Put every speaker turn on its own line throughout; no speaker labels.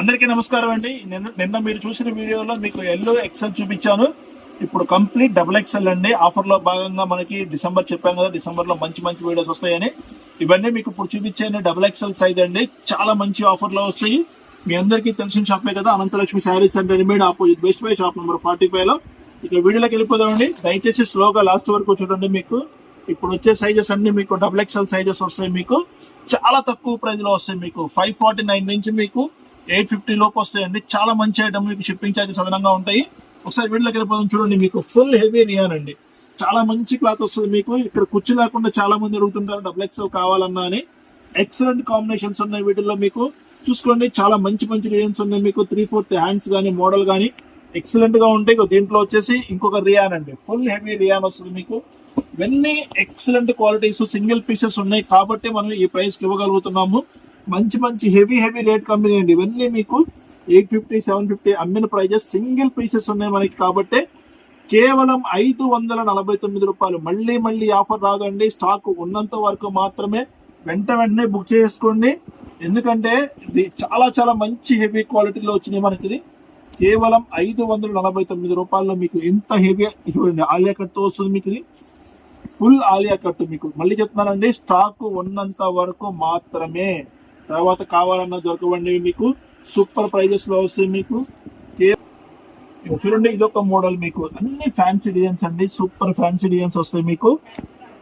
అందరికీ నమస్కారం అండి. నిన్న నిన్న మీరు చూసిన వీడియోలో మీకు ఎల్లో ఎక్సెల్ చూపించాను. ఇప్పుడు కంప్లీట్ డబుల్ ఎక్సెల్ అండి. ఆఫర్లో భాగంగా మనకి డిసెంబర్ చెప్పాను కదా డిసెంబర్లో మంచి మంచి వీడియోస్ వస్తాయని. ఇవన్నీ మీకు ఇప్పుడు చూపించాను డబుల్ ఎక్సెల్ సైజ్ అండి. చాలా మంచి ఆఫర్లో వస్తాయి. మీ అందరికీ తెలిసిన షాపే కదా Ananthalakshmi sarees and readymade opposite best buy shop number forty ఫైవ్లో. ఇక వీడియోలోకి వెళ్ళిపోదామండి దయచేసి స్లోగా లాస్ట్ వరకు చూడండి మీకు. ఇప్పుడు వచ్చే సైజెస్ అన్ని మీకు డబుల్ ఎక్స్ఎల్ సైజెస్ వస్తాయి మీకు. చాలా తక్కువ ప్రైజ్లో వస్తాయి మీకు. ఫైవ్ ఫార్టీ నైన్ నుంచి మీకు ఎయిట్ ఫిఫ్టీ లోపు వస్తాయండి చాలా మంచి ఐటమ్ మీకు షిప్పింగ్ ఛార్జెస్ అదనంగా ఉంటాయి. ఒకసారి వీడియోలోకి వెళ్ళిపోదాం చూడండి మీకు ఫుల్ హెవీ రియాన్ అండి. చాలా మంచి క్లాత్ వస్తుంది మీకు. ఇక్కడ కుర్చీ లేకుండా చాలా మంది అడుగుతుంటారు డబుల్ ఎక్స్ఎల్ కావాలన్నా అని. ఎక్సలెంట్ కాంబినేషన్స్ ఉన్నాయి వీటిల్లో మీకు. చూసుకోండి చాలా మంచి మంచి డిజైన్స్ ఉన్నాయి మీకు. త్రీ ఫోర్త్ హ్యాండ్స్ కానీ మోడల్ కానీ ఎక్సలెంట్గా ఉంటాయి. దీంట్లో వచ్చేసి ఇంకొక రియాన్ అండి. ఫుల్ హెవీ రియాన్ వస్తుంది మీకు. ఇవన్నీ ఎక్సలెంట్ క్వాలిటీస్ సింగిల్ పీసెస్ ఉన్నాయి. కాబట్టి మనం ఈ ప్రైస్కి ఇవ్వగలుగుతున్నాము. మంచి మంచి హెవీ హెవీ రేట్ కంపెనీ అండి. ఇవన్నీ మీకు ఎయిట్ ఫిఫ్టీ సెవెన్ ఫిఫ్టీ అమ్మిన ప్రైజెస్ సింగిల్ పీసెస్ ఉన్నాయి మనకి కాబట్టి కేవలం ఐదు వందల నలభై తొమ్మిది రూపాయలు. మళ్ళీ మళ్ళీ ఆఫర్ రాదండి. స్టాక్ ఉన్నంత వరకు మాత్రమే వెంట వెంటనే బుక్ చేసుకోండి. ఎందుకంటే ఇది చాలా చాలా మంచి హెవీ క్వాలిటీలో వచ్చినాయి మనకి ఇది కేవలం ఐదు వందల నలభై తొమ్మిది రూపాయల్లో మీకు ఎంత హెవీ చూడండి ఆలియా కట్తో వస్తుంది మీకు ఇది ఫుల్ ఆలియా కట్ మీకు. మళ్ళీ చెప్తున్నానండి స్టాక్ ఉన్నంత వరకు మాత్రమే. తర్వాత కావాలన్నా దొరకవండి మీకు. సూపర్ ప్రైజెస్లో వస్తాయి మీకు. కే- ఇగో చూడండి ఇదొక మోడల్ మీకు. అన్ని ఫ్యాన్సీ డిజైన్స్ అండి. సూపర్ ఫ్యాన్సీ డిజైన్స్ వస్తాయి మీకు.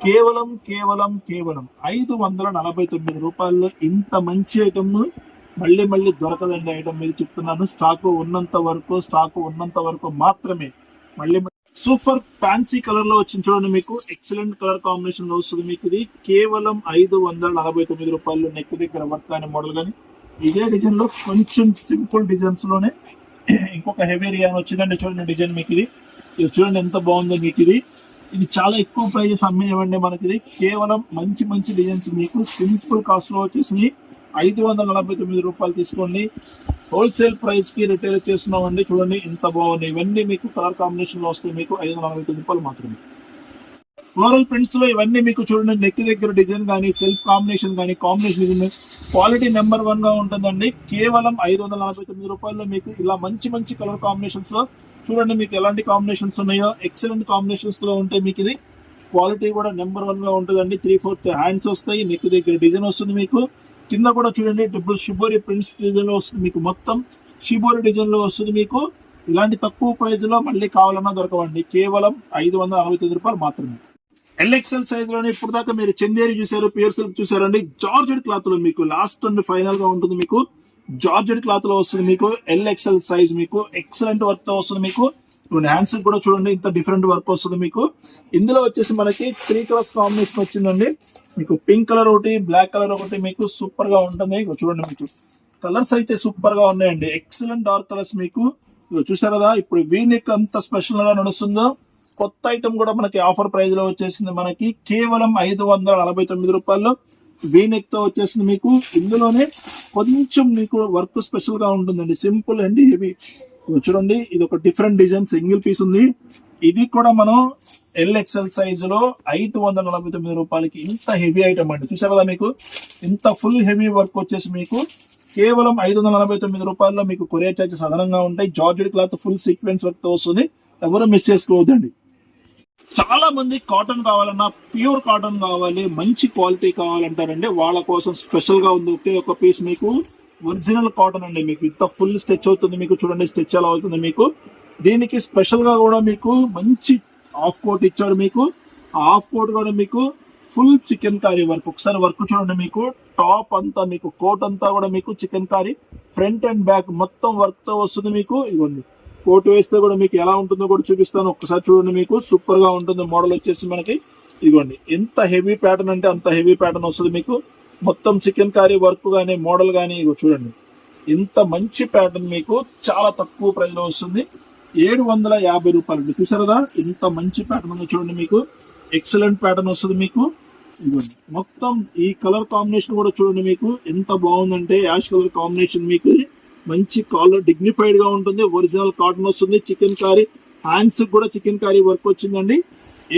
కేవలం కేవలం కేవలం ఐదు వందల నలభై తొమ్మిది రూపాయల్లో ఇంత మంచి ఐటమ్ మళ్ళీ మళ్ళీ దొరకదండి ఐటమ్ మీరు చెప్తున్నాను. స్టాక్ ఉన్నంత వరకు స్టాక్ ఉన్నంత వరకు మాత్రమే మళ్ళీ సూపర్ ఫ్యాన్సీ కలర్లో వచ్చింది చూడండి మీకు. ఎక్సలెంట్ కలర్ కాంబినేషన్లో వస్తుంది మీకు ఇది. కేవలం ఐదు వందల నలభై తొమ్మిది రూపాయలు నెక్ దగ్గర వర్క్ కానీ మోడల్ కానీ ఇదే డిజైన్లో కొంచెం సింపుల్ డిజైన్స్లోనే ఇంకొక హెవీ రియాన్ వచ్చిందండి చూడండి డిజైన్ మీకు ఇది. ఇది చూడండి ఎంత బాగుందో మీకు ఇది. ఇది చాలా ఎక్కువ ప్రైజెస్ అమ్మేవండి మనకి ఇది కేవలం మంచి మంచి డిజైన్స్ మీకు. సింపుల్ కాస్ట్లో వచ్చేసి ఐదు వందల నలభై తొమ్మిది రూపాయలు తీసుకోండి. హోల్సేల్ ప్రైస్కి రిటైల్ చేస్తున్నామండి. చూడండి ఇంత బాగున్నాయి. ఇవన్నీ మీకు కలర్ కాంబినేషన్లో వస్తాయి. మీకు ఐదు వందల నలభై తొమ్మిది రూపాయలు మాత్రమే. ఫ్లోరల్ ప్రింట్స్లో ఇవన్నీ మీకు చూడండి నెక్ దగ్గర డిజైన్ కానీ సెల్ఫ్ కాంబినేషన్ కానీ కాంబినేషన్ డిజైన్ క్వాలిటీ నెంబర్ వన్గా ఉంటుందండి. కేవలం ఐదు వందల నలభై తొమ్మిది రూపాయల్లో మీకు ఇలా మంచి మంచి కలర్ కాంబినేషన్స్లో చూడండి మీకు ఎలాంటి కాంబినేషన్స్ ఉన్నాయో ఎక్సలెంట్ కాంబినేషన్స్లో ఉంటే మీకు ఇది క్వాలిటీ కూడా నెంబర్ వన్గా ఉంటుందండి. త్రీ ఫోర్త్ హ్యాండ్స్ వస్తాయి. నెక్ దగ్గర డిజైన్ వస్తుంది మీకు. కింద కూడా చూడండి డబుల్ షిబోరి ప్రింట్స్ డిజైన్లో వస్తుంది మీకు మొత్తం. షిబోరి డిజైన్లో వస్తుంది మీకు. ఇలాంటి తక్కువ ప్రైస్లో మళ్ళీ కావాలన్నా దొరకవండి. కేవలం ఐదు వందల నలభై తొమ్మిది రూపాయలు మాత్రమే. ఎల్ఎక్సెల్ సైజ్లోనే ఇప్పుడు దాకా మీరు చెందేరి చూసారు పియర్ సిల్క్ చూసారండి జార్జెడ్ క్లాత్లో మీకు లాస్ట్ అండ్ ఫైనల్గా ఉంటుంది మీకు. జార్జెడ్ క్లాత్లో వస్తుంది మీకు. ఎల్ఎక్సెల్ సైజ్ మీకు. ఎక్సలెంట్ వర్క్తో వస్తుంది మీకు. హ్యాండ్స్ కూడా చూడండి ఇంత డిఫరెంట్ వర్క్ వస్తుంది మీకు. ఇందులో వచ్చేసి మనకి త్రీ కలర్స్ కాంబినేషన్ వచ్చిందండి. మీకు పింక్ కలర్ ఒకటి బ్లాక్ కలర్ ఒకటి మీకు సూపర్గా ఉంటుంది. చూడండి మీకు. కలర్స్ అయితే సూపర్గా ఉన్నాయండి. ఎక్సలెంట్ డార్క్ కలర్స్ మీకు. ఇగో చూసారు కదా ఇప్పుడు వీనిక్ అంత స్పెషల్గా నడుస్తుందో కొత్త ఐటమ్ కూడా మనకి ఆఫర్ ప్రైస్లో వచ్చేసింది మనకి కేవలం ఐదు వందల నలభై తొమ్మిది రూపాయల్లో వీనెక్తో వచ్చేసింది మీకు. ఇందులోనే కొంచెం మీకు వర్క్ స్పెషల్గా ఉంటుందండి. సింపుల్ అండి హెవీ చూడండి ఇది ఒక డిఫరెంట్ డిజైన్ సింగిల్ పీస్ ఉంది. ఇది కూడా మనం ఎల్ ఎక్స్ఎల్ సైజ్లో ఐదు వందల నలభై తొమ్మిది రూపాయలకి ఇంత హెవీ ఐటమ్ అండి. చూసారు కదా మీకు? ఇంత ఫుల్ హెవీ వర్క్ వచ్చేసి మీకు కేవలం ఐదు వందల నలభై తొమ్మిది రూపాయల్లో మీకు కొరియర్ చార్జెస్ అదనంగా ఉంటాయి. జార్జెడ్ క్లాత్ ఫుల్ సీక్వెన్స్ వర్క్తో వస్తుంది. ఎవరు మిస్ చేసుకోవద్దండి. చాలా మంది కాటన్ కావాలన్నా ప్యూర్ కాటన్ కావాలి మంచి క్వాలిటీ కావాలంటారండి. వాళ్ళ కోసం స్పెషల్గా ఉంది ఒకే ఒక పీస్ మీకు. ఒరిజినల్ కాటన్ అండి మీకు. ఇంత ఫుల్ స్టెచ్ అవుతుంది మీకు చూడండి స్టిచ్ ఎలా అవుతుంది మీకు. దీనికి స్పెషల్గా కూడా మీకు మంచి హాఫ్ కోట్ ఇచ్చాడు మీకు. ఆ హాఫ్ కోట్ కూడా మీకు ఫుల్ చికెన్ కర్రీ వర్క్ ఒకసారి వర్క్ చూడండి మీకు. టాప్ అంతా మీకు కోట్ అంతా కూడా మీకు chikankari front and back మొత్తం వర్క్తో వస్తుంది మీకు. ఇవ్వండి కోట్ వేస్తే కూడా మీకు ఎలా ఉంటుందో కూడా చూపిస్తాను. ఒక్కసారి చూడండి మీకు. సూపర్గా ఉంటుంది. మోడల్ వచ్చేసి మనకి. ఇదిగోండి. ఎంత హెవీ ప్యాటర్న్ అంటే అంత హెవీ ప్యాటర్న్ వస్తుంది మీకు. మొత్తం చికెన్ కారీ వర్క్ కానీ మోడల్ కానీ చూడండి. ఇంత మంచి ప్యాటర్న్ మీకు చాలా తక్కువ ప్రైస్లో వస్తుంది. ఏడు వందల యాభై రూపాయలు చూసారదా ఇంత మంచి ప్యాటర్న్ ఉంది చూడండి మీకు. ఎక్సలెంట్ ప్యాటర్న్ వస్తుంది మీకు. ఇవ్వండి మొత్తం ఈ కలర్ కాంబినేషన్ కూడా చూడండి మీకు. ఎంత బాగుందంటే యాష్ కలర్ కాంబినేషన్ మీకు. మంచి కాలర్ డిగ్నిఫైడ్గా ఉంటుంది. ఒరిజినల్ కాటన్ వస్తుంది చికెన్ కారీ హ్యాండ్స్ కూడా చికెన్ కారీ వర్క్ వచ్చిందండి.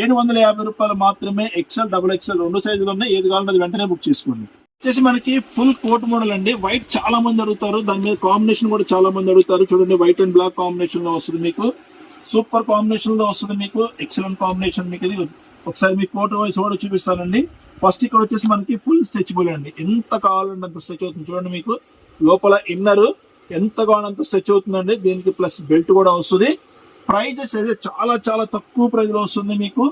ఏడు వందల యాభై రూపాయలు మాత్రమే ఎక్సెల్ డబుల్ ఎక్సెల్ రెండు సైజులు ఉన్నాయి. ఏది కావాలంటే వెంటనే బుక్ చేసుకోండి. వచ్చేసి మనకి ఫుల్ కోట్ మోడల్ అండి. వైట్ చాలా మంది అడుగుతారు. దాని మీద కాంబినేషన్ కూడా చాలా మంది అడుగుతారు. చూడండి వైట్ అండ్ బ్లాక్ కాంబినేషన్లో వస్తుంది మీకు. సూపర్ కాంబినేషన్లో వస్తుంది మీకు. ఎక్సలెంట్ కాంబినేషన్ మీకు ఇది. ఒకసారి మీ కోట్ వైస్ కూడా చూపిస్తానండి. ఫస్ట్ ఇక్కడ వచ్చేసి మనకి ఫుల్ స్ట్రెచబుల్ అండి. ఎంత కావాలంటే అంత స్ట్రెచ్ అవుతుంది చూడండి మీకు. లోపల ఇన్నర్ ఎంత కావాలంత స్ట్రెచ్ అవుతుందండి. దీనికి ప్లస్ బెల్ట్ కూడా వస్తుంది. ప్రైజెస్ అయితే చాలా చాలా తక్కువ ప్రైజ్లో వస్తుంది మీకు.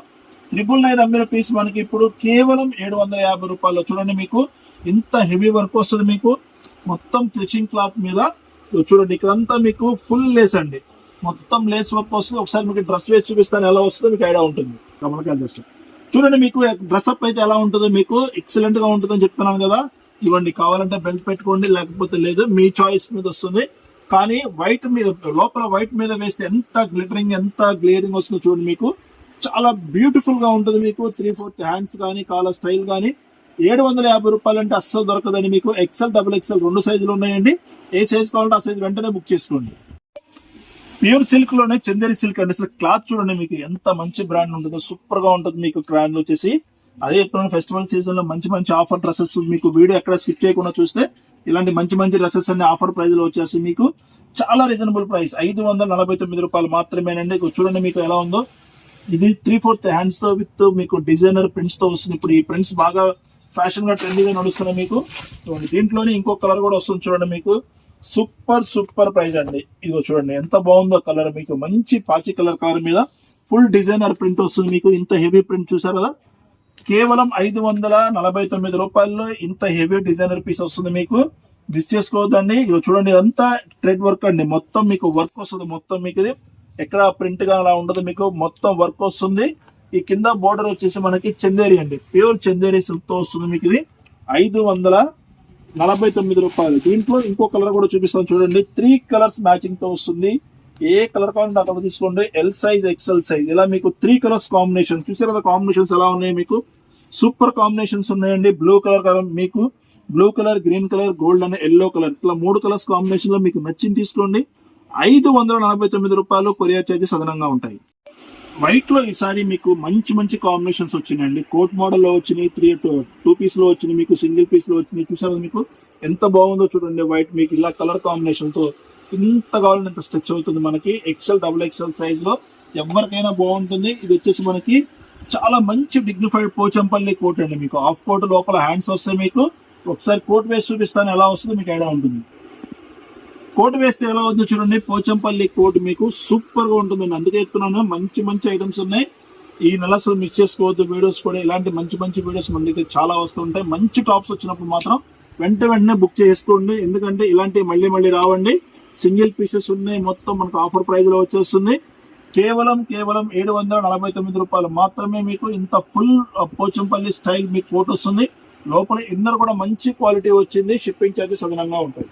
త్రిబుల్ నైన్ అమ్మిన పీస్ మనకి ఇప్పుడు కేవలం ఏడు వందల యాభై రూపాయలు చూడండి మీకు ఇంత హెవీ వర్క్ వస్తుంది మీకు. మొత్తం క్రిచింగ్ క్లాత్ మీద చూడండి ఇక్కడంతా మీకు ఫుల్ లేస్ అండి. మొత్తం లేస్ వర్క్ వస్తుంది. ఒకసారి మీకు డ్రెస్ వేసి చూపిస్తాను ఎలా వస్తుందో మీకు ఐడియా ఉంటుంది. కమలకాయలు చూడండి మీకు డ్రెస్ అప్ అయితే ఎలా ఉంటుందో మీకు ఎక్సలెంట్గా ఉంటుందని చెప్తున్నాను కదా. ఇవ్వండి కావాలంటే బెల్ట్ పెట్టుకోండి లేకపోతే లేదు మీ చాయిస్ మీద వస్తుంది. కానీ వైట్ మీద లోపల వైట్ మీద వేస్తే ఎంత గ్లిటరింగ్ ఎంత గ్లేరింగ్ వస్తుందో చూడండి మీకు. చాలా బ్యూటిఫుల్గా ఉంటుంది మీకు. త్రీ ఫోర్త్ హ్యాండ్స్ కానీ కాల స్టైల్ కానీ ఏడు వందల యాభై రూపాయలు అంటే అస్సలు దొరకదండి మీకు. ఎక్సెల్ డబుల్ ఎక్సెల్ రెండు సైజులు ఉన్నాయండి. ఏ సైజ్ కావాలంటే ఆ సైజ్ వెంటనే బుక్ చేసుకోండి. ప్యూర్ సిల్క్లోనే చందేరి సిల్క్ అండి. అసలు క్లాత్ చూడండి మీకు ఎంత మంచి బ్రాండ్ ఉంటుందో. సూపర్గా ఉంటుంది మీకు బ్రాండ్ వచ్చేసి. అదే చెప్తున్నాను ఫెస్టివల్ సీజన్లో మంచి మంచి ఆఫర్ డ్రెస్సెస్ మీకు వీడియో ఎక్కడ స్కిప్ చేయకుండా చూస్తే ఇలాంటి మంచి మంచి డ్రెస్సెస్ అన్ని ఆఫర్ ప్రైస్లో వచ్చేసి మీకు చాలా రీజనబుల్ ప్రైస్ ఐదు వందల నలభై తొమ్మిది రూపాయలు మాత్రమేనండి. చూడండి మీకు ఎలా ఉందో. ఇది త్రీ ఫోర్త్ హ్యాండ్స్తో విత్ మీకు డిజైనర్ ప్రింట్స్తో వస్తుంది. ఇప్పుడు ఈ ప్రింట్స్ బాగా ఫ్యాషన్గా ట్రెండీగా నడుస్తున్నాయి మీకు. చూడండి దీంట్లోనే ఇంకో కలర్ కూడా వస్తుంది చూడండి మీకు. సూపర్ సూపర్ ప్రైస్ అండి. ఇదిగో చూడండి ఎంత బాగుందో కలర్ మీకు. మంచి పాచి కలర్ కలర్ మీద ఫుల్ డిజైనర్ ప్రింట్ వస్తుంది మీకు. ఇంత హెవీ ప్రింట్ చూసారు కదా? కేవలం ఐదు వందల నలభై తొమ్మిది రూపాయల్లో ఇంత హెవీ డిజైనర్ పీస్ వస్తుంది మీకు. మిస్ చేసుకోవద్దండి. ఇది చూడండి ఇదంతా ట్రేడ్ వర్క్ అండి. మొత్తం మీకు వర్క్ వస్తుంది. మొత్తం మీకు ఇది ఎక్కడ ప్రింట్గా అలా ఉండదు మీకు. మొత్తం వర్క్ వస్తుంది. ఈ కింద బోర్డర్ వచ్చేసి మనకి చందేరి అండి. ప్యూర్ చందేరి సిల్క్తో వస్తుంది మీకు ఇది. ఐదు వందల నలభై తొమ్మిది రూపాయలు. దీంట్లో ఇంకో కలర్ కూడా చూపిస్తాను చూడండి. త్రీ కలర్స్ మ్యాచింగ్తో వస్తుంది. ఏ కలర్ కావాలంటే ఆ కలర్ తీసుకోండి ఎల్ సైజ్ ఎక్సెల్ సైజ్ ఇలా మీకు త్రీ కలర్స్ కాంబినేషన్ చూసారు కదా కాంబినేషన్స్ ఎలా ఉన్నాయి మీకు? సూపర్ కాంబినేషన్స్ ఉన్నాయండి. బ్లూ కలర్ కలర్ మీకు blue colour green colour gold and yellow colour ఇట్లా మూడు కలర్స్ కాంబినేషన్లో మీకు నచ్చింది తీసుకోండి. ఐదు వందల నలభై తొమ్మిది రూపాయలు కొరియర్ ఛార్జెస్ అదనంగా ఉంటాయి. వైట్లో ఈసారి మీకు మంచి మంచి కాంబినేషన్స్ వచ్చినాయండి. కోట్ మోడల్లో వచ్చినాయి త్రీ టూ టూ పీస్లో వచ్చినాయి మీకు సింగిల్ పీస్లో వచ్చినాయి. చూసారు మీకు? ఎంత బాగుందో చూడండి వైట్ మీకు. ఇలా కలర్ కాంబినేషన్తో ఇంత కావాలంటే ఇంత స్ట్రెచ్ అవుతుంది మనకి. ఎక్సెల్ డబుల్ ఎక్సెల్ సైజ్లో ఎవరికైనా బాగుంటుంది. ఇది వచ్చేసి మనకి చాలా మంచి డిగ్నిఫైడ్ పోచంపల్లి కోట్ అండి మీకు. హాఫ్ కోట్ లోపల హ్యాండ్స్ వస్తాయి మీకు. ఒకసారి కోట్ వేసి చూపిస్తాను ఎలా వస్తుందో మీకు ఐడియా ఉంటుంది. కోట్ వేస్తే ఎలా ఉందో చూడండి. పోచంపల్లి కోట్ మీకు సూపర్గా ఉంటుందండి అందుకే చెప్తున్నాను మంచి మంచి ఐటమ్స్ ఉన్నాయి. ఈ నెల అసలు మిస్ చేసుకోవద్దు. వీడియోస్ కూడా ఇలాంటి మంచి మంచి వీడియోస్ మన దగ్గర చాలా వస్తుంటాయి మంచి టాప్స్ వచ్చినప్పుడు మాత్రం వెంట వెంటనే బుక్ చేసుకోండి. ఎందుకంటే ఇలాంటివి మళ్ళీ మళ్ళీ రావండి. సింగిల్ పీసెస్ ఉన్నాయి. మొత్తం మనకు ఆఫర్ ప్రైస్లో వచ్చేస్తుంది. కేవలం కేవలం ఏడు వందల నలభై తొమ్మిది రూపాయలు మాత్రమే మీకు ఇంత ఫుల్ పోచంపల్లి స్టైల్ మీకు కోట్ వస్తుంది. లోపల ఇన్నర్ కూడా మంచి క్వాలిటీ వచ్చింది. షిప్పింగ్ ఛార్జెస్ అదనంగా ఉంటాయి.